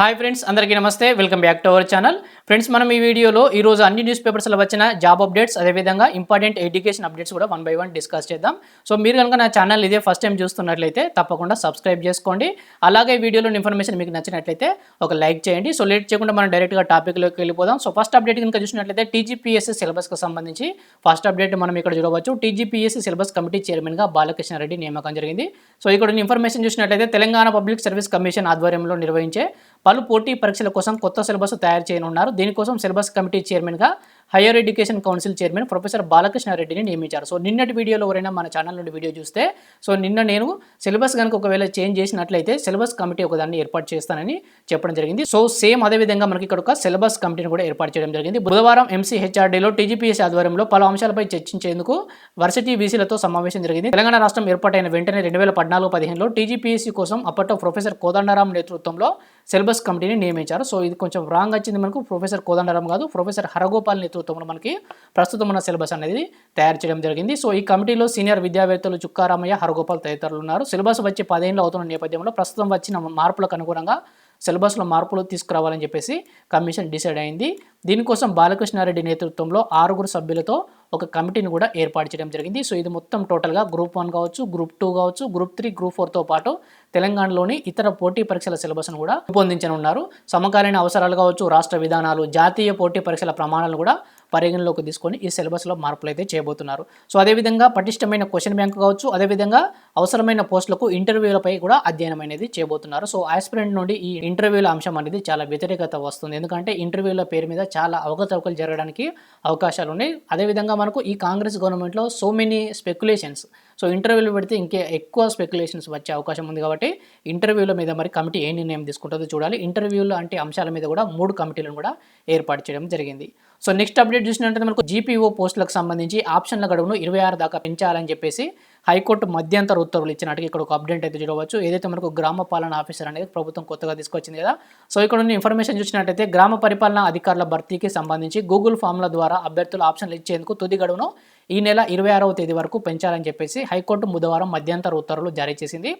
Hi friends అందరికీ నమస్తే. Welcome back to our channel friends మనం ఈ వీడియోలో ఈ రోజు అన్ని న్యూస్ పేపర్స్లో వచ్చిన జాబ్ అప్డేట్స్ అదేవిధంగా ఇంపార్టెంట్ ఎడ్యుకేషన్ అప్డేట్స్ కూడా వన్ బై వన్ డిస్కస్ చేద్దాం. సో మీరు కనుక నా ఛానల్ ఇదే ఫస్ట్ టైం చూస్తున్నట్లయితే తప్పకుండా సబ్స్క్రైబ్ చేసుకోండి. అలాగే వీడియోలో ఇన్ఫర్మేషన్ మీకు నచ్చినట్లయితే ఒక లైక్ చేయండి. సో లేట్ చేయకుండా మనం డైరెక్ట్గా టాపిక్లోకి వెళ్ళిపోదాం. సో ఫస్ట్ అప్డేట్ కనుక చూసినట్లయితే టీజీపీఎస్సీ సిలబస్కి సంబంధించి ఫస్ట్ అప్డేట్ మనం ఇక్కడ చూడవచ్చు. టీజీపీఎస్సీ సిలబస్ కమిటీ చైర్మన్గా బాలకృష్ణ రెడ్డి నియామకం జరిగింది. సో ఇక్కడ ఇన్ఫర్మేషన్ చూసినట్లయితే తెలంగాణ పబ్లిక్ సర్వీస్ కమిషన్ ఆధ్వర్యంలో నిర్వహించే పలు పోటీ పరీక్షల కోసం కొత్త సిలబస్ తయారు చేయనున్నారు. దీనికోసం సిలబస్ కమిటీ చైర్మన్గా higher education council chairman professor Balakrishna రెడ్డిని నియమించారు. సో నిన్నటి వీడియోలో ఎవరైనా మన ఛానల్ నుండి వీడియో చూస్తే సో నిన్న నేను సిలబస్ కనుక ఒకవేళ చేంజ్ చేసినట్లయితే సిలబస్ కమిటీ ఒకదాన్ని ఏర్పాటు చేస్తానని చెప్పడం జరిగింది. సో సేమ్ అదే విధంగా మనకి ఇక్కడ ఒక సిలబస్ కమిటీని కూడా ఏర్పాటు చేయడం జరిగింది. బుధవారం ఎంసీహెచ్ఆర్డీలో టీజీపీఎస్ ఆధ్వర్యంలో పలు అంశాలపై చర్చించేందుకు వర్సిటీ వీసీలతో సమావేశం జరిగింది. తెలంగాణ రాష్ట్రం ఏర్పాటైన వెంటనే రెండు వేల పద్నాలుగు పదిహేనులో టీజీపీఎస్సీ కోసం అప్పట్లో ప్రొఫెసర్ కోదండరాం నేతృత్వంలో సిలబస్ కమిటీని నియమించారు. సో ఇది కొంచెం రాంగ్ వచ్చింది మనకు. ప్రొఫెసర్ కోదండరాం కాదు ప్రొఫెసర్ హరగోపాల్ నేతృత్వంలో మనకి ప్రస్తుతం ఉన్న సిలబస్ అనేది తయారు చేయడం జరిగింది. సో ఈ కమిటీలో సీనియర్ విద్యావేత్తలు చుక్కారామయ్య హరగోపాల్ తదితరులు ఉన్నారు. సిలబస్ వచ్చి పదేళ్ళు అవుతున్న నేపథ్యంలో ప్రస్తుతం వచ్చిన మార్పులకు అనుగుణంగా సిలబస్లో మార్పులు తీసుకురావాలని చెప్పేసి కమిషన్ డిసైడ్ అయింది. దీనికోసం బాలకృష్ణారెడ్డి నేతృత్వంలో ఆరుగురు సభ్యులతో ఒక కమిటీని కూడా ఏర్పాటు చేయడం జరిగింది. సో ఇది మొత్తం టోటల్గా గ్రూప్ వన్ కావచ్చు గ్రూప్ టూ కావచ్చు గ్రూప్ త్రీ గ్రూప్ ఫోర్తో పాటు తెలంగాణలోని ఇతర పోటీ పరీక్షల సిలబస్ను కూడా రూపొందించనున్నారు. సమకాలీన అవసరాలు కావచ్చు రాష్ట్ర విధానాలు జాతీయ పోటీ పరీక్షల ప్రమాణాలు కూడా పరిగణలోకి తీసుకొని ఈ సిలబస్లో మార్పులు అయితే చేయబోతున్నారు. సో అదేవిధంగా పటిష్టమైన క్వశ్చన్ బ్యాంక్ కావచ్చు అదేవిధంగా అవసరమైన పోస్టులకు ఇంటర్వ్యూలపై కూడా అధ్యయనం అనేది చేయబోతున్నారు. సో ఆస్పిరెంట్ నుండి ఈ ఇంటర్వ్యూల అంశం అనేది చాలా వ్యతిరేకత వస్తుంది. ఎందుకంటే ఇంటర్వ్యూల పేరు మీద చాలా అవకతవకలు జరగడానికి అవకాశాలు ఉన్నాయి. అదేవిధంగా మనకు ఈ కాంగ్రెస్ గవర్నమెంట్లో సో మెనీ స్పెక్యులేషన్స్ సో ఇంటర్వ్యూలు పెడితే ఇంకే ఎక్కువ స్పెక్యులేషన్స్ వచ్చే అవకాశం ఉంది కాబట్టి ఇంటర్వ్యూల మీద మరి కమిటీ ఏ నిర్ణయం తీసుకుంటుందో చూడాలి. ఇంటర్వ్యూలు అంటే అంశాల మీద కూడా మూడు కమిటీలను కూడా ఏర్పాటు చేయడం జరిగింది. సో నెక్స్ట్ అప్డేట్ చూసినట్లయితే మనకు జీపీఓ పోస్టులకు సంబంధించి ఆప్షన్ల గడువును ఇరవై ఆరు దాకా పెంచాలని చెప్పేసి హైకోర్టు మధ్యంతర ఉత్తర్వులు ఇచ్చినట్టుగా ఇక్కడ ఒక అప్డేట్ అయితే చూడవచ్చు. ఏదైతే మనకు గ్రామ పాలన ఆఫీసర్ అనేది ప్రభుత్వం కొత్తగా తీసుకొచ్చింది కదా. సో ఇక్కడ ఉన్న ఇన్ఫర్మేషన్ చూసినట్టయితే గ్రామ పరిపాలన అధికారుల భర్తీకి సంబంధించి గూగుల్ ఫామ్ల ద్వారా అభ్యర్థులు ఆప్షన్లు ఇచ్చేందుకు తుది గడువును ఈ నెల ఇరవై ఆరవ తేదీ వరకు పెంచాలని చెప్పేసి హైకోర్టు బుధవారం మధ్యంతర ఉత్తర్వులు జారీ చేసింది.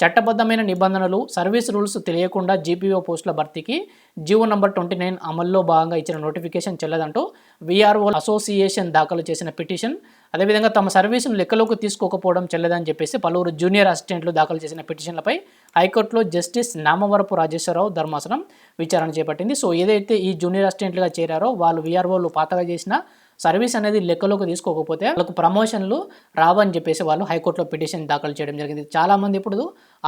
చట్టబద్ధమైన నిబంధనలు సర్వీస్ రూల్స్ తెలియకుండా జీపీఓ పోస్టుల భర్తీకి జీవో నంబర్ ట్వంటీ నైన్ అమల్లో భాగంగా ఇచ్చిన నోటిఫికేషన్ చెల్లదంటూ వీఆర్ఓ అసోసియేషన్ దాఖలు చేసిన పిటిషన్. అదేవిధంగా తమ సర్వీసును లెక్కలోకి తీసుకోకపోవడం చెల్లదని చెప్పేసి పలువురు జూనియర్ అసిస్టెంట్లు దాఖలు చేసిన పిటిషన్లపై హైకోర్టులో జస్టిస్ నామవరపు రాజేశ్వరరావు ధర్మాసనం విచారణ చేపట్టింది. సో ఏదైతే ఈ జూనియర్ అసిస్టెంట్లుగా చేరారో వాళ్ళు వీఆర్ఓలు పాతగా చేసిన సర్వీస్ అనేది లెక్కలోకి తీసుకోకపోతే వాళ్ళకు ప్రమోషన్లు రావని చెప్పేసి వాళ్ళు హైకోర్టులో పిటిషన్ దాఖలు చేయడం జరిగింది. చాలామంది ఇప్పుడు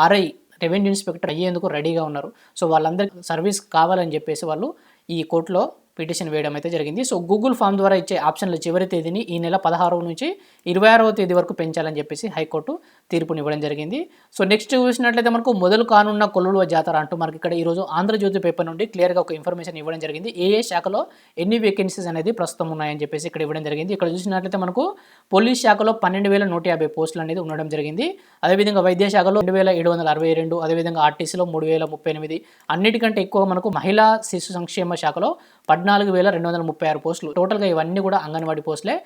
ఆర్ఐ రెవెన్యూ ఇన్స్పెక్టర్ అయ్యేందుకు రెడీగా ఉన్నారు. సో వాళ్ళందరికీ సర్వీస్ కావాలని చెప్పేసి వాళ్ళు ఈ కోర్టులో పిటిషన్ వేయడం అయితే జరిగింది. సో గూగుల్ ఫామ్ ద్వారా ఇచ్చే ఆప్షన్ల చివరి తేదీని ఈ నెల పదహారు నుంచి ఇరవై ఆరవ తేదీ వరకు పెంచాలని చెప్పేసి హైకోర్టు తీర్పునివ్వడం జరిగింది. సో నెక్స్ట్ చూసినట్లయితే మనకు మొదలు కానున్న కొల్లువ జాతర అంటూ మనకి ఇక్కడ ఈరోజు ఆంధ్రజ్యోతి పేపర్ నుండి క్లియర్గా ఒక ఇన్ఫర్మేషన్ ఇవ్వడం జరిగింది. ఏ ఏ శాఖలో ఎన్ని వేకెన్సీస్ అనేది ప్రస్తుతం ఉన్నాయని చెప్పేసి ఇక్కడ ఇవ్వడం జరిగింది. ఇక్కడ చూసినట్లయితే మనకు పోలీస్ శాఖలో పన్నెండు వేల నూట యాభై పోస్టులు అనేది ఉండడం జరిగింది. అదేవిధంగా వైద్య శాఖలో రెండు వేల ఏడు వందల అరవై రెండు అదేవిధంగా ఆర్టీసీలో మూడు వేల ముప్పై ఎనిమిది అన్నిటికంటే ఎక్కువ మనకు మహిళా శిశు సంక్షేమ శాఖలో పద్నాలుగు వేల రెండు వందల ముప్పై ఆరు పోస్టులు. టోటల్గా ఇవన్నీ కూడా అంగన్వాడీ పోస్టులే.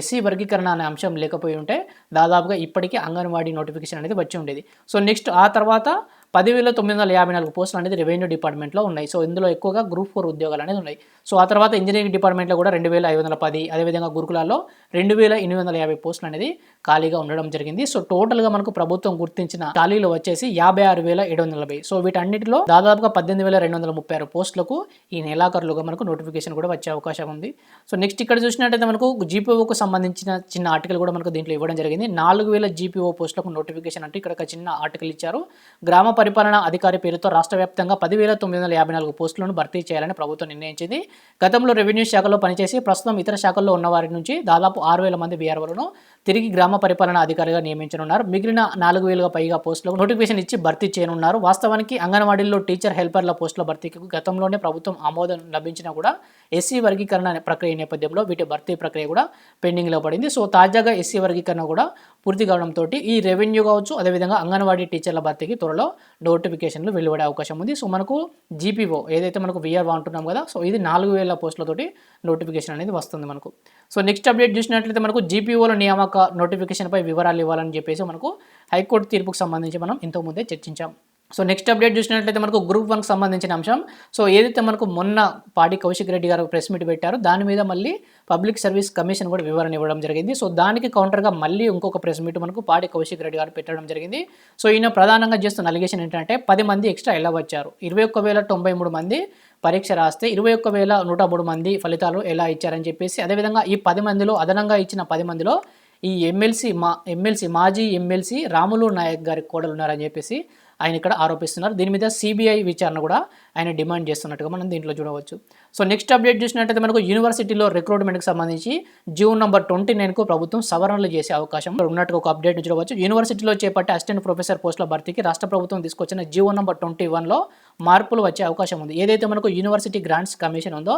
ఎస్సీ వర్గీకరణ అనే అంశం లేకపోయి ఉంటే దాదాపుగా ఇప్పటికీ అంగన్వాడీ నోటిఫికేషన్ అనేది వచ్చి ఉండేది. సో నెక్స్ట్ ఆ తర్వాత పదివేల తొమ్మిది వందల యాభై నాలుగు పోస్టులు అనేది రెవెన్యూ డిపార్ట్మెంట్లో ఉన్నాయి. సో ఇందులో ఎక్కువగా గ్రూప్ ఫోర్ ఉద్యోగాలు అనేది ఉన్నాయి. సో ఆ తర్వాత ఇంజనీరింగ్ డిపార్ట్మెంట్లో కూడా రెండు వేల ఐదు వందల పది అదేవిధంగా గురుకులాల్లో రెండు వేల ఎనిమిది వందల యాభై పోస్టులు అనేది ఖాళీగా ఉండడం జరిగింది. సో టోటల్గా మనకు ప్రభుత్వం గుర్తించిన ఖాళీలు వచ్చేసి యాభై ఆరు వేల ఏడు వందల నలభై సో వీటన్నిటిలో దాదాపుగా పద్దెనిమిది వేల రెండు వందల ముప్పై ఆరు పోస్టులకు ఈ నెలాఖరులుగా మనకు నోటిఫికేషన్ కూడా వచ్చే అవకాశం ఉంది. సో నెక్స్ట్ ఇక్కడ చూసినట్టయితే మనకు జీపీఓకు సంబంధించిన చిన్న ఆర్టికల్ కూడా మనకు దీంట్లో ఇవ్వడం జరిగింది. నాలుగు వేల జీపీఓ పోస్టులకు నోటిఫికేషన్ అంటే ఇక్కడ ఒక చిన్న ఆర్టికల్ ఇచ్చారు. గ్రామ పరిపాలన అధికారి పేరుతో రాష్ట్ర వ్యాప్తంగా పదివేల తొమ్మిది వందల యాభై నాలుగు పోస్టులను భర్తీ చేయాలని ప్రభుత్వం నిర్ణయించింది. గతంలో రెవెన్యూ శాఖలో పనిచేసి ప్రస్తుతం ఇతర శాఖల్లో ఉన్న వారి నుంచి దాదాపు ఆరు వేల మంది బీఆర్ఓలను తిరిగి గ్రామ పరిపాలన అధికారిగా నియమించనున్నారు. మిగిలిన నాలుగు వేలుగా పైగా పోస్టులకు నోటిఫికేషన్ ఇచ్చి భర్తీ చేయనున్నారు. వాస్తవానికి అంగన్వాడీల్లో టీచర్ హెల్పర్ల పోస్టుల భర్తీకి గతంలోనే ప్రభుత్వం ఆమోదం లభించినా కూడా ఎస్సీ వర్గీకరణ ప్రక్రియ నేపథ్యంలో వీటి భర్తీ ప్రక్రియ కూడా పెండింగ్లో పడింది. సో తాజాగా ఎస్సీ వర్గీకరణ కూడా పూర్తి కావడంతో ఈ రెవెన్యూ కావచ్చు అదేవిధంగా అంగన్వాడీ టీచర్ల భర్తీకి త్వరలో నోటిఫికేషన్లు వెలువడే అవకాశం ఉంది. సో మనకు జీపీఓ ఏదైతే మనకు విఆర్ అంటున్నాం కదా సో ఇది నాలుగు వేల పోస్టులతోటి నోటిఫికేషన్ అనేది వస్తుంది మనకు. సో నెక్స్ట్ అప్డేట్ చూసినట్లయితే మనకు జీపీఓల నియామక నోటిఫికేషన్పై వివరాలు ఇవ్వాలని చెప్పేసి మనకు హైకోర్టు తీర్పుకు సంబంధించి మనం ఇంతకుముందే చర్చించాం. సో నెక్స్ట్ అప్డేట్ చూసినట్లయితే మనకు గ్రూప్ వన్కి సంబంధించిన అంశం. సో ఏదైతే మనకు మొన్న పాడి కౌశిక్ రెడ్డి గారు ప్రెస్ మీట్ పెట్టారో దాని మీద మళ్ళీ పబ్లిక్ సర్వీస్ కమిషన్ కూడా వివరణ ఇవ్వడం జరిగింది. సో దానికి కౌంటర్గా మళ్ళీ ఇంకొక ప్రెస్ మీట్ మనకు పాడి కౌశిక్ రెడ్డి గారు పెట్టడం జరిగింది. సో ఈయన ప్రధానంగా చేస్తున్న అలిగేషన్ ఏంటంటే పది మంది ఎక్స్ట్రా ఎలా వచ్చారు? ఇరవై ఒక్క వేల తొంభై మూడు మంది పరీక్ష రాస్తే ఇరవై ఒక్క వేల నూట మూడు మంది ఫలితాలు ఎలా ఇచ్చారని చెప్పేసి అదేవిధంగా ఈ పది మందిలో అదనంగా ఇచ్చిన పది మందిలో ఈ ఎమ్మెల్సీ మా ఎమ్మెల్సీ మాజీ ఎమ్మెల్సీ రాములు నాయక్ గారి కోడలు ఉన్నారని చెప్పేసి ఆయన ఇక్కడ ఆరోపిస్తున్నారు. దీని మీద సిబిఐ విచారణ కూడా ఆయన డిమాండ్ చేస్తున్నట్టుగా మనం దీంట్లో చూడవచ్చు. సో నెక్స్ట్ అప్డేట్ చూసినట్టయితే మనకు యూనివర్సిటీలో రిక్రూట్మెంట్కి సంబంధించి జూన్ నెంబర్ ట్వంటీ నైన్కు ప్రభుత్వం సవరణలు చేసే అవకాశం ఉన్నట్టుగా ఒక అప్డేట్ చూడవచ్చు. యూనివర్సిటీలో చేపట్టే అసిస్టెంట్ ప్రొఫెసర్ పోస్టుల భర్తీకి రాష్ట్ర ప్రభుత్వం తీసుకొచ్చిన జీవో నంబర్ ట్వంటీ వన్లో మార్పులు వచ్చే అవకాశం ఉంది. ఏదైతే మనకు యూనివర్సిటీ గ్రాంట్స్ కమిషన్ ఉందో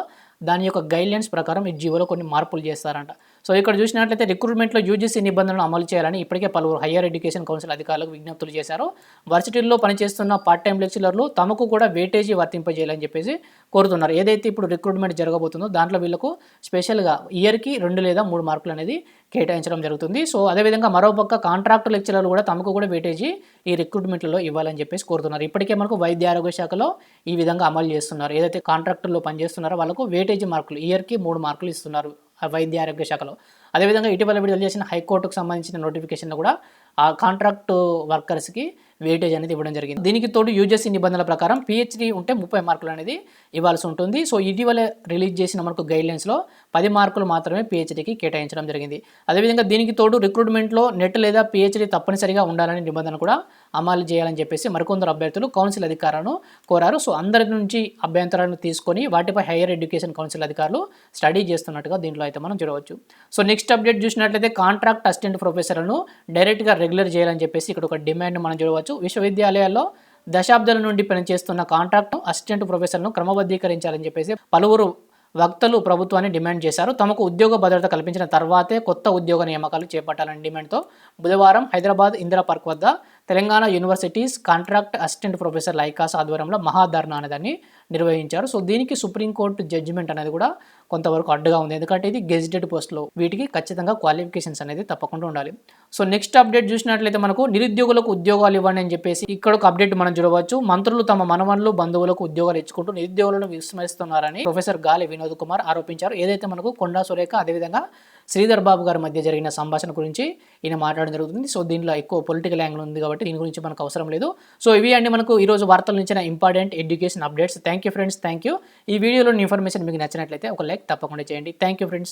దాని యొక్క గైడ్లైన్స్ ప్రకారం ఈ జీవోలో కొన్ని మార్పులు చేస్తారంట. సో ఇక్కడ చూసినట్లయితే రిక్రూట్మెంట్లో యూజీసీ నిబంధనలు అమలు చేయాలని ఇప్పటికే పలువురు హయ్యర్ ఎడ్యుకేషన్ కౌన్సిల్ అధికారులకు విజ్ఞప్తులు చేశారు. వర్సిటీల్లో పనిచేస్తున్న పార్ట్ టైం లెక్చరర్లు తమకు కూడా వేటేజీ వర్తింపజేయాలని చెప్పేసి కోరుతున్నారు. ఏదైతే ఇప్పుడు రిక్రూట్మెంట్ జరగబోతుందో దాంట్లో వీళ్ళకు స్పెషల్గా ఇయర్కి రెండు లేదా మూడు మార్కులు అనేది కేటాయించడం జరుగుతుంది. సో అదేవిధంగా మరోపక్క కాంట్రాక్ట్ లెక్చరర్లు కూడా తమకు కూడా వేటేజీ ఈ రిక్రూట్మెంట్లలో ఇవ్వాలని చెప్పేసి కోరుతున్నారు. ఇప్పటికే మనకు వైద్య ఆరోగ్య శాఖలో ఈ విధంగా అమలు చేస్తున్నారు. ఏదైతే కాంట్రాక్టుల్లో పనిచేస్తున్నారో వాళ్ళకు వేటేజీ మార్కులు ఇయర్కి మూడు మార్కులు ఇస్తున్నారు. వైద్య ఆరోగ్య శాఖలో. అదేవిధంగా ఇటీవల విడుదల చేసిన హైకోర్టుకు సంబంధించిన నోటిఫికేషన్లో కూడా ఆ కాంట్రాక్ట్ వర్కర్స్కి వెయిటేజ్ అనేది ఇవ్వడం జరిగింది. దీనికి తోడు యూజీసీ నిబంధనల ప్రకారం పిహెచ్డి ఉంటే ముప్పై మార్కులు అనేది ఇవ్వాల్సి ఉంటుంది. సో ఇటీవల రిలీజ్ చేసిన మనకు గైడ్లైన్స్లో పది మార్కులు మాత్రమే పిహెచ్డికి కేటాయించడం జరిగింది. అదేవిధంగా దీనికి తోడు రిక్రూట్మెంట్లో నెట్ లేదా పిహెచ్డి తప్పనిసరిగా ఉండాలనే నిబంధన కూడా అమలు చేయాలని చెప్పేసి మరికొందరు అభ్యర్థులు కౌన్సిల్ అధికారులను కోరారు. సో అందరి నుంచి అభ్యంతరాలను తీసుకొని వాటిపై హైయర్ ఎడ్యుకేషన్ కౌన్సిల్ అధికారులు స్టడీ చేస్తున్నట్టుగా దీంట్లో అయితే మనం చూడవచ్చు. సో నెక్స్ట్ అప్డేట్ చూసినట్లయితే కాంట్రాక్ట్ అసిస్టెంట్ ప్రొఫెసర్లను డైరెక్ట్గా రెగ్యులర్ చేయాలని చెప్పేసి ఇక్కడ ఒక డిమాండ్ మనం చూడవచ్చు. విశ్వవిద్యాలయాల్లో దశాబ్దాల నుండి పనిచేస్తున్న కాంట్రాక్ట్ అసిస్టెంట్ ప్రొఫెసర్ను క్రమబద్ధీకరించాలని చెప్పేసి పలువురు వక్తలు ప్రభుత్వాన్ని డిమాండ్ చేశారు. తమకు ఉద్యోగ భద్రత కల్పించిన తర్వాతే కొత్త ఉద్యోగ నియామకాలు చేపట్టాలని డిమాండ్తో బుధవారం హైదరాబాద్ ఇందిరా పార్క్ వద్ద Telangana universities contract assistant professor లైకాస్ ఆధ్వర్యంలో మహాధర్నా అనేదాన్ని నిర్వహించారు. సో దీనికి సుప్రీంకోర్టు జడ్జిమెంట్ అనేది కూడా కొంతవరకు అడ్డుగా ఉంది. ఎందుకంటే ఇది గెజిటెడ్ పోస్ట్లో. వీటికి ఖచ్చితంగా క్వాలిఫికేషన్స్ అనేది తప్పకుండా ఉండాలి. సో నెక్స్ట్ అప్డేట్ చూసినట్లయితే మనకు నిరుద్యోగులకు ఉద్యోగాలు ఇవ్వండి అని చెప్పేసి ఇక్కడ ఒక అప్డేట్ మనం చూడవచ్చు. మంత్రులు తమ మనవన్లు బంధువులకు ఉద్యోగాలు ఇచ్చుకుంటూ నిరుద్యోగులను విస్మరిస్తున్నారని ప్రొఫెసర్ గాలి వినోద్ కుమార్ ఆరోపించారు. ఏదైతే మనకు కొండా సురేఖ అదేవిధంగా శ్రీధర్ బాబు గారి మధ్య జరిగిన సంభాషణ గురించి ఈయన మాట్లాడడం జరుగుతుంది. సో దీనిలో ఎక్కువ పొలిటికల్ యాంగిల్ ఉంది కాబట్టి దీని గురించి మనకు అవసరం లేదు. సో ఇవి అండి మనకు ఈరోజు వార్తల నుంచిన important education updates. Thank you friends thank you ఈ వీడియోలో ఇన్ఫర్మేషన్ మీకు నచ్చినట్లయితే ఒక లైక్ తప్పకుండా చేయండి. Thank you friends.